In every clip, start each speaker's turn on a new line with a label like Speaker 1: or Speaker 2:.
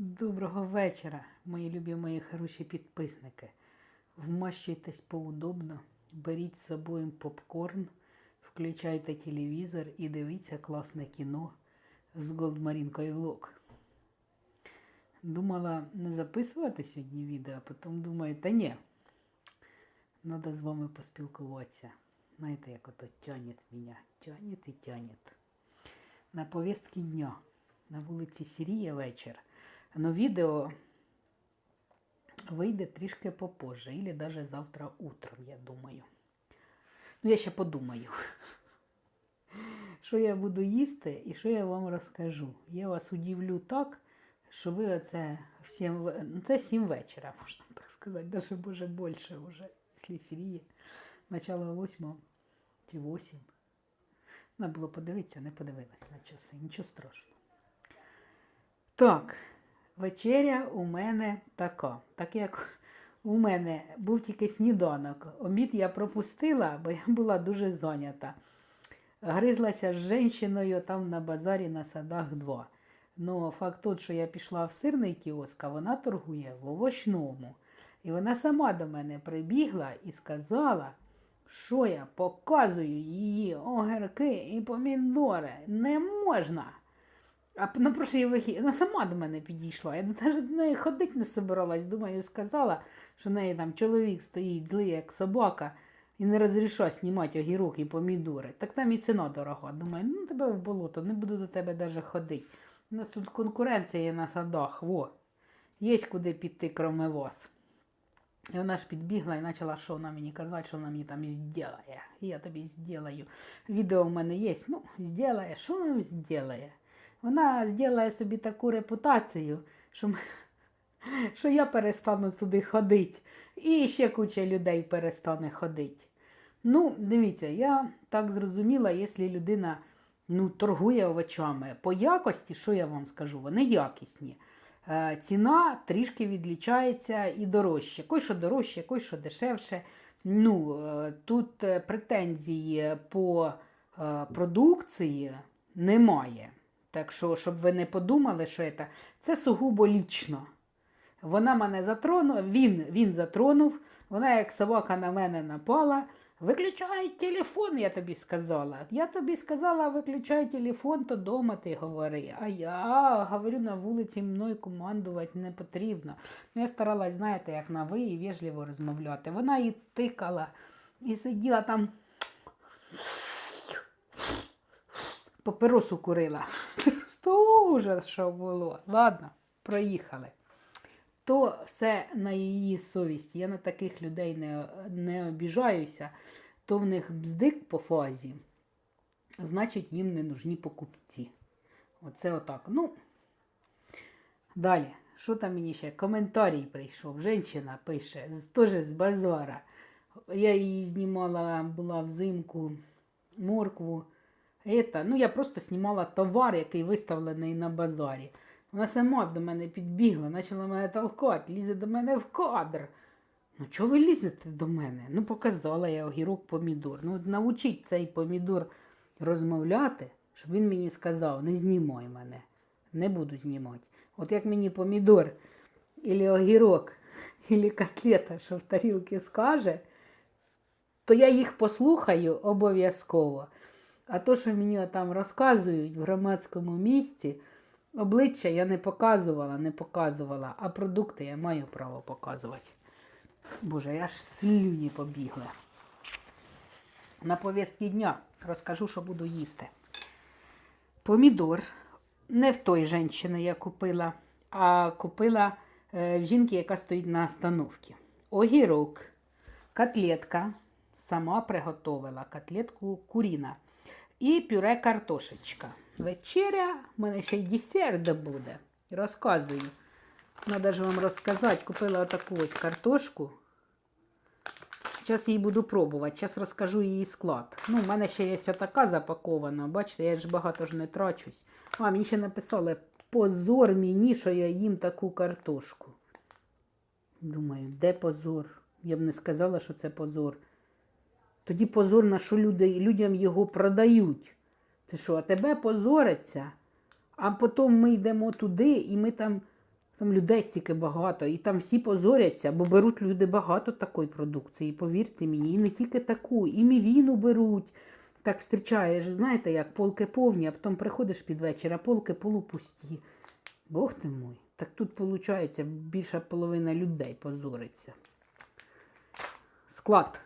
Speaker 1: Доброго вечора, мої любі мої хороші підписники. Вмащуйтесь поудобно, беріть з собою попкорн, включайте телевізор і дивіться класне кіно з Голдмарінкою Влог. Думала не записувати сьогодні відео, а потім думаю, та ні, треба з вами поспілкуватися. Знаєте, як ото тянет мене, тянет і тянет. На повістки дня на вулиці Сірія вечір. Но відео вийде трішки попозже, або навіть завтра утром, я думаю. Ну, я ще подумаю, що я буду їсти і що я вам розкажу. Я вас удивлю так, що ви оце в сім, ну, це 7 вечора, можна так сказати, навіть може більше вже, якщо Сірія. Начало 8 чи 8. Треба було подивитися, не подивилась на часи, нічого страшного. Так, вечеря у мене така. Так як у мене був тільки сніданок. Обід я пропустила, бо я була дуже зайнята. Гризлася з жінкою там на базарі на садах 2. Ну, факт тот, що я пішла в сирний кіоск, а вона торгує в овочному. І вона сама до мене прибігла і сказала, що я показую її огірки і помідори. Не можна. А на прошлий вихід вона сама до мене підійшла. Я навіть до неї ходити не собиралась. Думаю, сказала, що в неї там чоловік стоїть злий, як собака, і не розрішає знімати огірок і помідори. Так там і ціна дорога. Думаю, ну тебе в болото, не буду до тебе навіть ходити. У нас тут конкуренція є на садах. Во. Є куди піти, кроме вас. І вона ж підбігла і почала, що вона мені казати, що вона мені там зробить. Я тобі зроблю. Відео в мене є. Ну, зробить. Що вона зробить? Вона зробила собі таку репутацію, що, що я перестану туди ходити. І ще куча людей перестане ходити. Ну, дивіться, я так зрозуміла, якщо людина ну, торгує овочами по якості, що я вам скажу, вони якісні. Е, ціна трішки відлічається і дорожче. Кой що дорожче, кой що дешевше. Ну, е, тут е, претензій по продукції немає. Так що, щоб ви не подумали, що це, це сугубо лічно. Вона мене затронула, він, він затронув, вона як собака на мене напала. Виключай телефон, я тобі сказала. Я тобі сказала, виключай телефон, то дома ти говори. А я говорю, на вулиці мною командувати не потрібно. Ну, я старалась, знаєте, як на ви і вежливо розмовляти. Вона і тикала, і сиділа там, папиросу курила. Просто ужас, що було. Ладно, проїхали. То все на її совість. Я на таких людей не, не обіжаюся, то в них бздик по фазі, значить їм не нужні покупці. Оце отак. Ну, далі. Що там мені ще? Коментарій прийшов. Женщина пише, теж з базара. Я її знімала, була взимку моркву. Это, ну, я просто знімала товар, який виставлений на базарі. Вона сама до мене підбігла, почала мене толкати, лізе до мене в кадр. Ну, чого ви лізете до мене? Ну, показала я огірок помідор. Ну, от навчіть цей помідор розмовляти, щоб він мені сказав, не знімай мене. Не буду знімати. От як мені помідор, ілі огірок, ілі котлета, що в тарілці скаже, то я їх послухаю обов'язково. А то, що мені там розказують в громадському місці, обличчя я не показувала, не показувала, а продукти я маю право показувати. Боже, я ж слюні побігли. На повістки дня розкажу, що буду їсти. Помідор не в той жінці я купила, а купила е, в жінки, яка стоїть на остановці. Огірок, котлетка, сама приготовила, котлетку куріна. І пюре картошечка. Вечеря, в мене ще й десерт буде. Розказую. Надо ж вам розказати. Купила отаку ось картошку. Зараз її буду пробувати. Зараз розкажу її склад. Ну, в мене ще є така запакована. Бачите, я ж багато ж не трачусь. А, мені ще написали, позор мені, що я їм таку картошку. Думаю, де позор? Я б не сказала, що це позор. Тоді позор, на що люди, людям його продають. Ти що, а тебе позориться? А потім ми йдемо туди і ми там Там людей стільки багато, і там всі позоряться, бо беруть люди багато такої продукції, повірте мені, і не тільки таку, і мівіну беруть. Так зустрічаєш, знаєте, як полки повні, а потім приходиш під вечір, а полки полупусті. Бог ти мой. Так тут, виходить, більша половина людей позориться. Склад.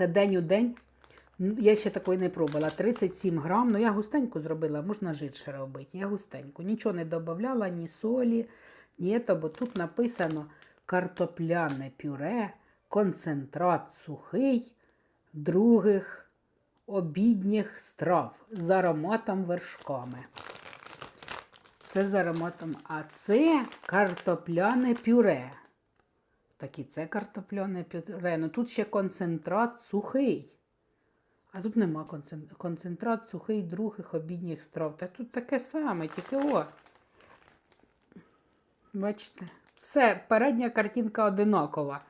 Speaker 1: Це день у день. Я ще такої не пробувала. 37 грам. Ну, я густенько зробила, можна жирше робити. Я густенько. Нічого не додавала, ні солі, ні то, бо тут написано картопляне пюре, концентрат сухий, других обідніх страв з ароматом вершками. Це з ароматом, а це картопляне пюре. Так і це картопляне пюре. Ну тут ще концентрат сухий. А тут нема концентрат, концентрат сухий других обідніх страв. Та тут таке саме, тільки о. Бачите? Все, передня картинка одинакова.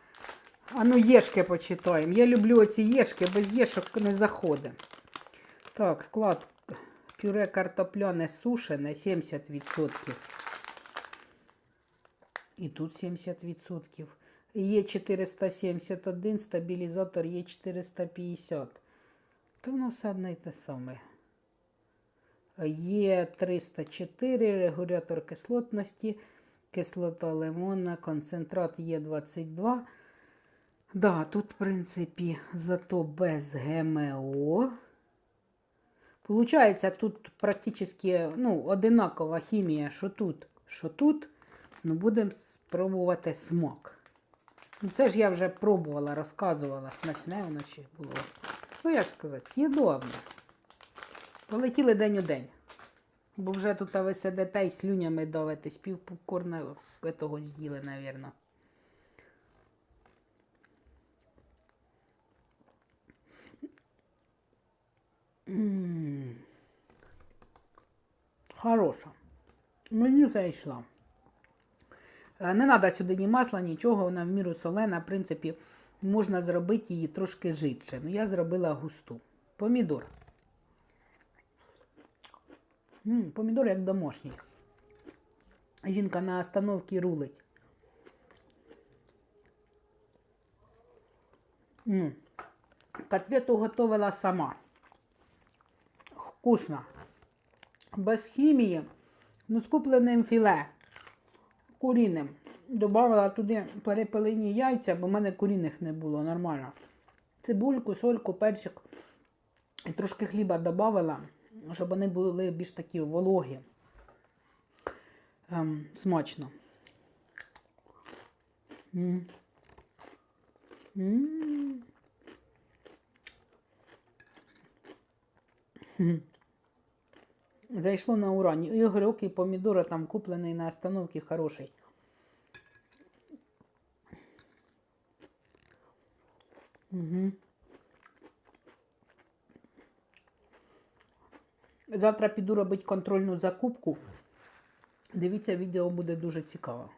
Speaker 1: А ну єшки почитаємо. Я люблю оці єшки, без єшок не заходить. Так, склад пюре картопляне сушене 70%. І тут 70%. Є 471, стабілізатор є 450. То воно все одне й те саме. Є 304, регулятор кислотності, кислота лимона, концентрат є 22. Да, тут, в принципі, зато без ГМО. Получається, тут практично ну, одинакова хімія, що тут, що тут. Ну, будемо спробувати смак. Ну, це ж я вже пробувала, розказувала, смачне воно чи було. Ну, як сказати, з'їдобне. Полетіли день у день. Бо вже тут ви сидите і слюнями давитесь, пів попкорна того з'їли, напевно. М. Хороша. Мені зайшла. Е, Не треба сюди ні масла, нічого, вона в міру солена. В принципі, можна зробити її трошки жидше. Ну, я зробила густу. Помідор. М, помідор як домашній. Жінка на остановці рулить. М. Котлету готувала сама. Вкусно. Без хімії, ну з купленим філе куріним. Добавила туди перепелині яйця, бо в мене куріних не було нормально. Цибульку, сольку, перчик. І трошки хліба додавала, щоб вони були більш такі вологі. Ем, смачно. М. М. Зайшло на урані. І огірок, і помідори там куплений на остановці хороший. Угу. Завтра піду робити контрольну закупку. Дивіться, відео буде дуже цікаво.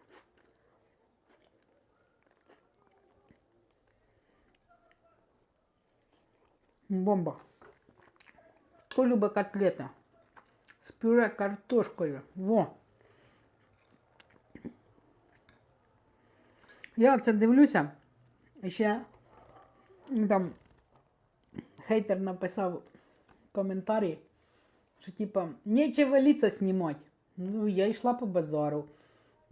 Speaker 1: Бомба. Хто любить котлети? З пюре картошкою. Во. Я оце дивлюся. Ще там хейтер написав коментарі, що типа нечего лица знімати. Ну, я йшла по базару.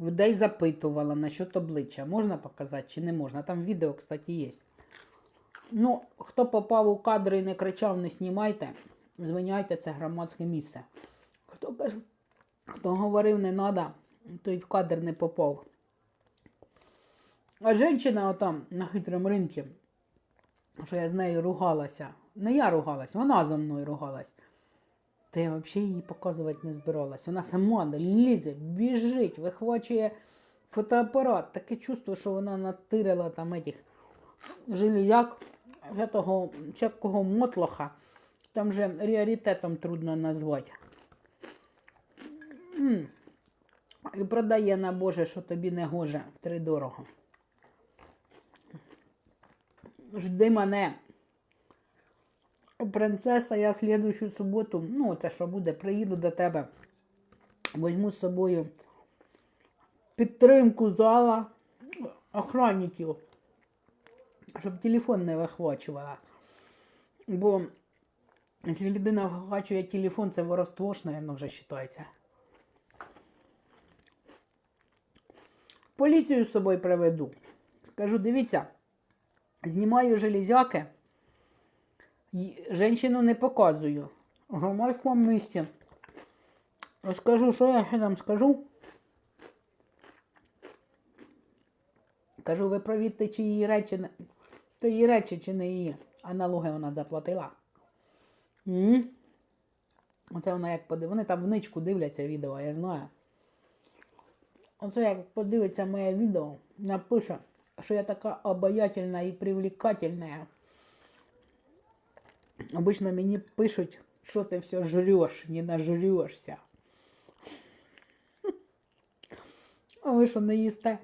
Speaker 1: Людей запитувала насчет обличчя. Можна показати чи не можна? Там відео, кстати, є. Ну, хто попав у кадри і не кричав, не знімайте, звиняйте, це громадське місце. Хто, каже- хто говорив не треба, той в кадр не попав. А жінка отам на хитрому ринку, що я з нею ругалася. Не я ругалась, вона зі мною ругалась. Та я взагалі її показувати не збиралась. Вона сама лізе, біжить, вихвачує фотоапарат. Таке чувство, що вона натирила там этих железяк того чекого мотлоха. Там же ріаритетом трудно назвати. І продає на Боже, що тобі не гоже втридорого. Жди мене. Принцеса, я слідущу суботу, ну, це що буде, приїду до тебе. Возьму з собою підтримку зала охранників, щоб телефон не вихвачувала. Бо якщо людина вихвачує телефон, це воровство мабуть, вже вважається. Поліцію з собою приведу. Скажу, дивіться, знімаю железяки, женщину не показую. В громадському місці. Розкажу, що я там скажу. Кажу, ви провірте, чи її речі, то її речі, чи не її. А налоги вона заплатила. м Оце вона як подив... Вони там в ничку дивляться відео, я знаю. Оце як подивиться моє відео, напише, що я така обаятельна і привлекательна. Обично мені пишуть, що ти все жреш, не нажрешся. А ви що не їсте?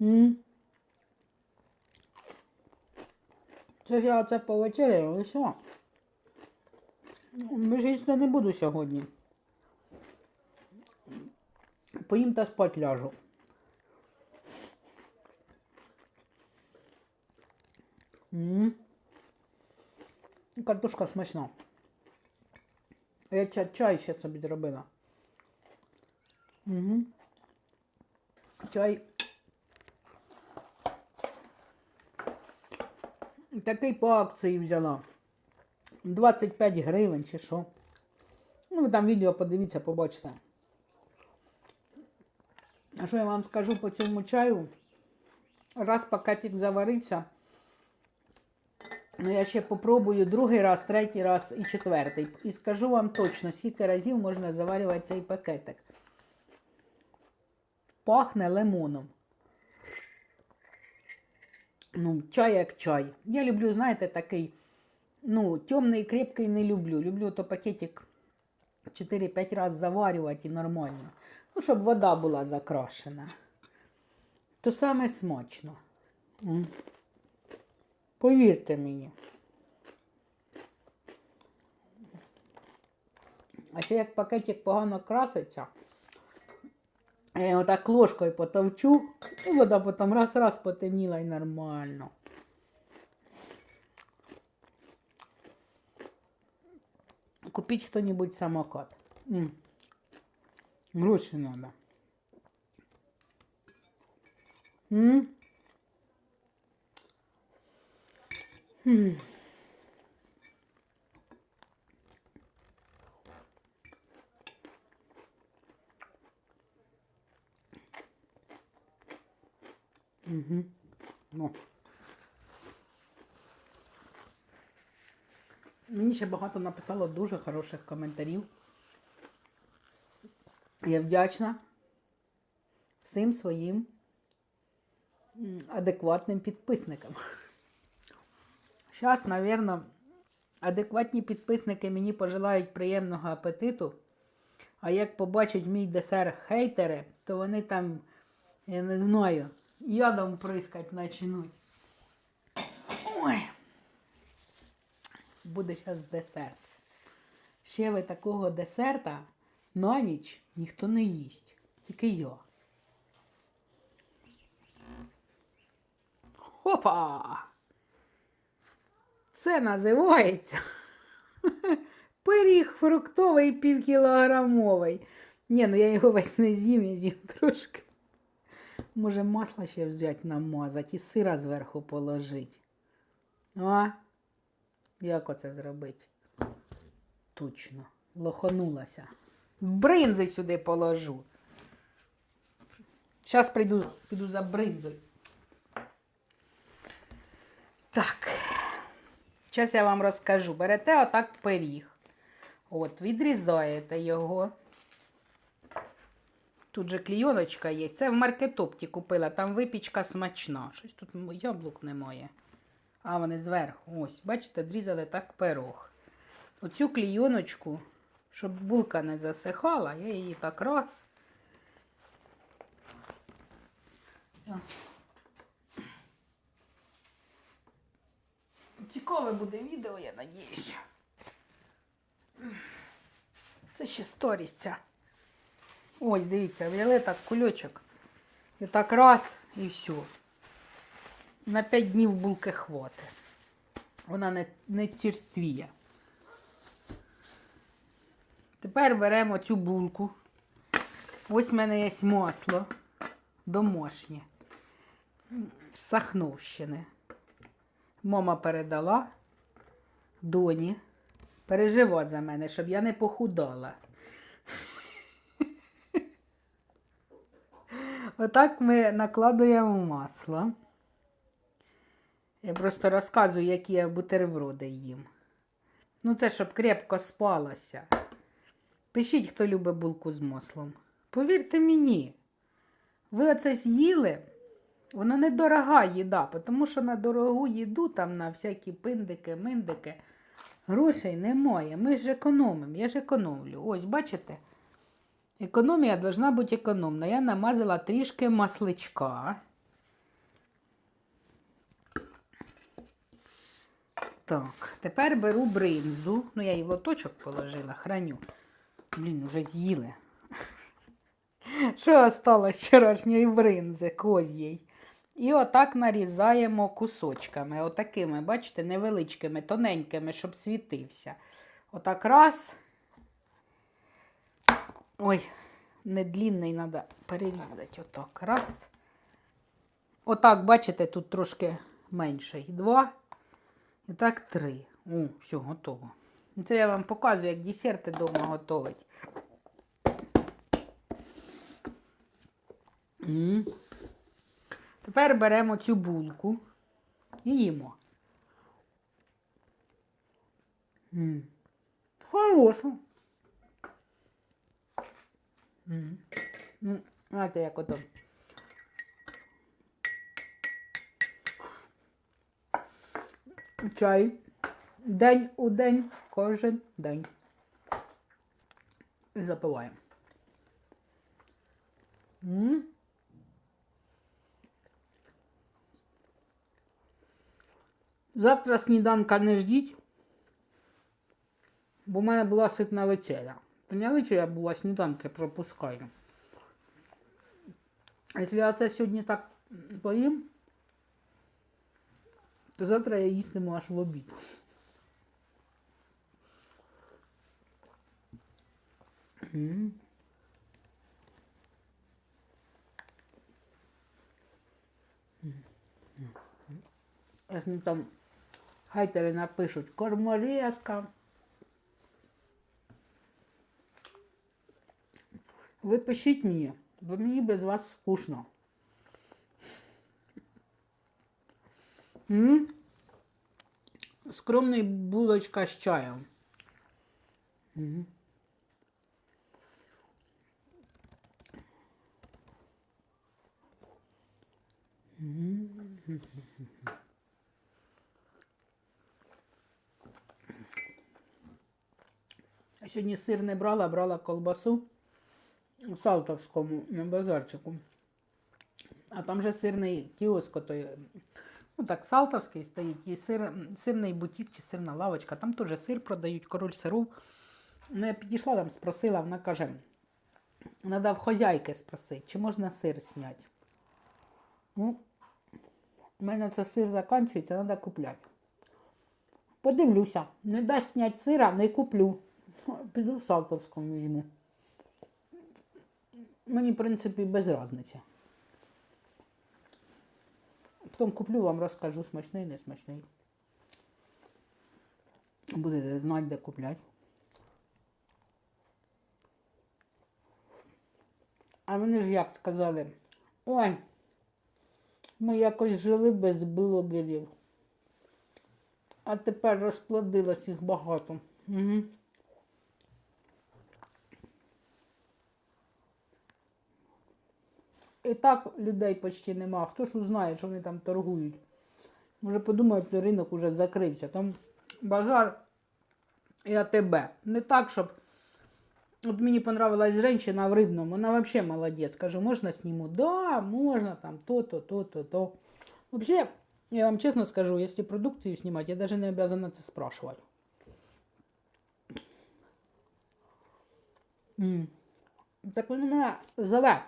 Speaker 1: М? Це ж я оце повечеряю, і все. Більше їсти не буду сьогодні. Поїм та спать ляжу. М. Картошка смачна. Я чай, чай ще собі зробила. Угу. Чай. Такий по акції взяла. 25 гривень чи що. Ну, ви там відео подивіться, побачите. А що я вам скажу по цьому чаю? Раз пакетик заварився. Ну, я ще попробую другий раз, третій раз і четвертий. І скажу вам точно, скільки разів можна заварювати цей пакетик. Пахне лимоном. Ну, чай як чай. Я люблю, знаєте, такий, ну, темний, крепкий не люблю. Люблю то пакетик 4-5 разів заварювати і нормально. Ну, щоб вода була закрашена. То саме смачно. Повірте мені. А ще як пакетик погано краситься, я його так ложкою потовчу, і вода потім раз-раз потемніла і нормально. Купіть хто-небудь самокат. Гроші? М. Угу. Ну. Мені ще багато написало дуже хороших коментарів. Я вдячна всім своїм адекватним підписникам. Зараз, мабуть, адекватні підписники мені пожелають приємного апетиту. А як побачать мій десерт хейтери, то вони там, я не знаю, ядом прискать почнуть. Ой. Буде зараз десерт. Ще ви такого десерта на ніч ніхто не їсть. Тільки я. Хопа! Це називається пиріг фруктовий півкілограмовий. Ні, ну я його весь не з'їм, я з'їм трошки. Може масло ще взяти намазати і сира зверху положити. А? Як оце зробити? Точно. Лоханулася. Бринзи сюди положу. Зараз прийду, піду за бринзою. Так. Зараз я вам розкажу. Берете отак пиріг. От, відрізаєте його. Тут же клійоночка є. Це в маркетопті купила, там випічка смачна. Щось тут яблук немає. А вони зверху. Ось, бачите, дрізали так пирог. Оцю клійоночку, щоб булка не засихала, я її так раз. Цікаве буде відео, я надіюся. Це ще сторіс ця. Ось, дивіться, взяли так кульочок. І так раз, і все. На 5 днів булки хватить. Вона не, не черствіє. Тепер беремо цю булку. Ось в мене є масло домашнє. З Сахновщини. Мама передала доні. Пережива за мене, щоб я не похудала. Отак ми накладуємо масло. Я просто розказую, які я бутерброди їм. Ну, це щоб крепко спалося. Пишіть, хто любить булку з маслом. Повірте мені, ви оце з'їли, воно недорога їда, тому що на дорогу їду, там на всякі пиндики, миндики, грошей немає. Ми ж економимо, я ж економлю. Ось, бачите? Економія должна бути економна. Я намазала трішки масличка. Так, тепер беру бринзу. Ну, я її в лоточок положила, храню. Блін, уже з'їли. Що осталось вчорашньої бринзи коз'їй? І отак нарізаємо кусочками. Отакими, бачите, невеличкими, тоненькими, щоб світився. Отак раз. Ой, не треба перерізати. Отак. Раз. Отак, бачите, тут трошки менший. Два. І так три. О, все, готово. Це я вам показую, як десерти вдома готувати. М. Тепер беремо цю булку і їмо. Хорошо. Ну, знаєте, як ото. Чай. День у день, кожен день. Запиваємо. М. Завтра сніданка не ждіть, бо в мене була ситна вечеря. То не вечеря була сніданки пропускаю. Якщо я це сьогодні так поїм, то завтра я їстиму аж в обід. М. Аж мені там хайтери напишуть корморезка. Ви пишіть мені, бо мені без вас скучно. М? Скромний булочка з чаєм. М. Сьогодні сир не брала, брала колбасу в Салтовському базарчику. А там же сирний кіоск, той, ну так, Салтовський стоїть, і сир, сирний бутік чи сирна лавочка. Там теж сир продають, король сиру. Ну, я підійшла там, спросила, вона каже, треба в хозяйки спросити, чи можна сир зняти. Ну, у мене це сир закінчується, треба купляти. Подивлюся, не дасть зняти сира, не куплю. Піду в Салтовському візьму. Мені, в принципі, без різниці. Потім куплю вам розкажу, смачний, не смачний. Будете знати, де купляти. А вони ж як сказали, ой, ми якось жили без блогерів. А тепер розплодилось їх багато. Угу. І так людей почти нема. Хто ж узнає, що вони там торгують? Може подумають, що ринок уже закрився. Там базар і АТБ. Не так, щоб. От мені понравилась женщина в Рибному, вона взагалі молодець. Кажу, можна сниму? Да, можно, там то-то, то-то, то. Вообще, я вам честно скажу, если продукцию снимать, я даже не обязана це спрашивать. М. Так він мене зове.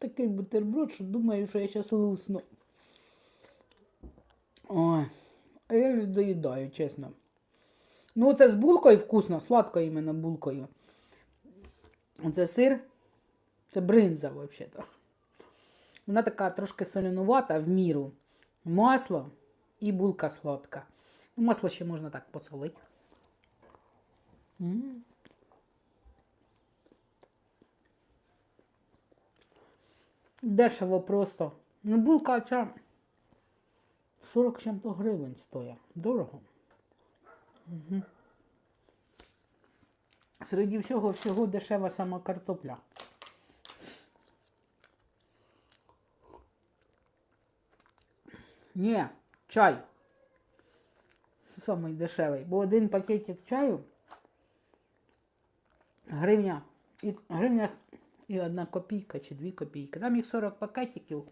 Speaker 1: Такий бутерброд, що думаю, що я зараз лусну. Ой, а я доїдаю, чесно. Ну, це з булкою вкусно, сладко іменно булкою. Оце сир, це бринза, взагалі-то. Вона така трошки солянувата в міру. Масло і булка сладка. Ну, масло ще можна так посолити. Дешево просто. Ну, булка ця 40 чим-то гривень стоїть. Дорого. Угу. Серед всього всього дешева сама картопля. Ні, чай. Самий дешевий. Бо один пакетик чаю гривня і гривня і одна копійка чи дві копійки. Там їх 40 пакетиків,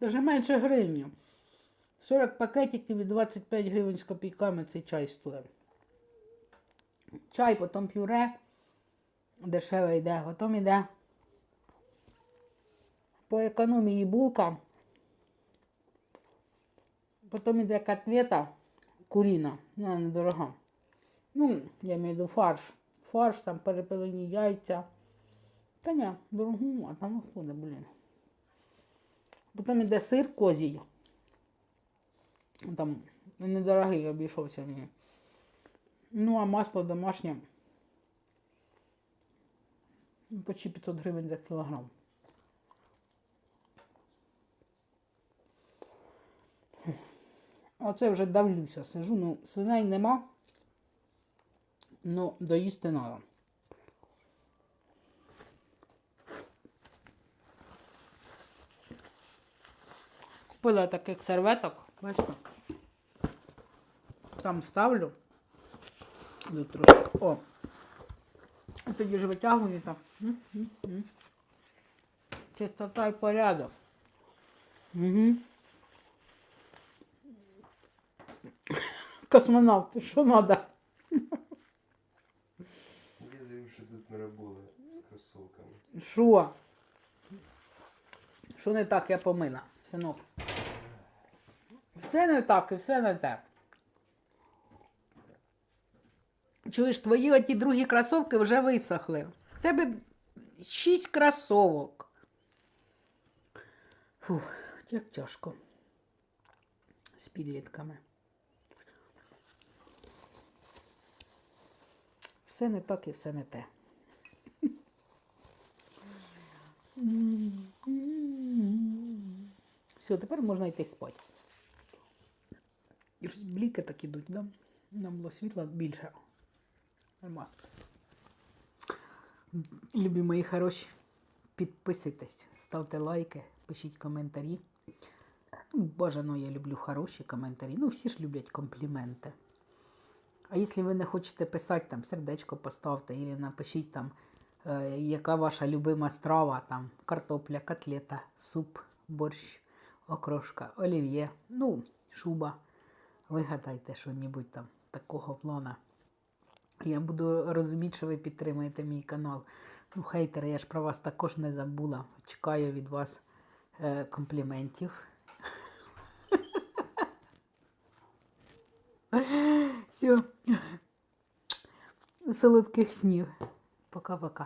Speaker 1: навіть менше гривню. 40 пакетиків і 25 гривень з копійками цей чай стоїть. Чай, потім пюре дешеве йде, потім йде по економії булка. Потім йде котлета куріна, вона недорога. Ну, я маю фарш. Фарш, там перепилені яйця. Та ні, дорогу, а там виходить, блін. Потім йде сир козій. Там недорогий обійшовся мені. Ну, а масло домашнє. Почти 500 гривень за кілограм. Оце вже давлюся, сижу, ну, свиней нема, ну, доїсти треба. Купила таких серветок, бачите? Там ставлю. Тут трошки. О. І тоді ж витягую так. М, м, м. Чистота і порядок. Угу. Космонавт, що надо?
Speaker 2: Я дивлюсь, що тут не робили з кросовками.
Speaker 1: Що? Що не так, я помила, синок. Все не так і все не те. Чуєш, твої оті другі кросовки вже висохли. В тебе шість кросовок. Фух, як тяжко. З підлітками. Все не так і все не те. Все, тепер можна йти спати. І щось бліки так ідуть, да? Нам було світла більше. Нормально. Любі мої хороші, підписуйтесь, ставте лайки, пишіть коментарі. Ну, бажано, я люблю хороші коментарі. Ну, всі ж люблять компліменти. А якщо ви не хочете писати, там сердечко поставте, або напишіть там, е, яка ваша любима страва, там картопля, котлета, суп, борщ, окрошка, олів'є, ну, шуба. Вигадайте що-небудь там такого плана. Я буду розуміти, що ви підтримуєте мій канал. Ну, хейтери, я ж про вас також не забула. Чекаю від вас е, компліментів. Все. Солодких снів. Пока-пока.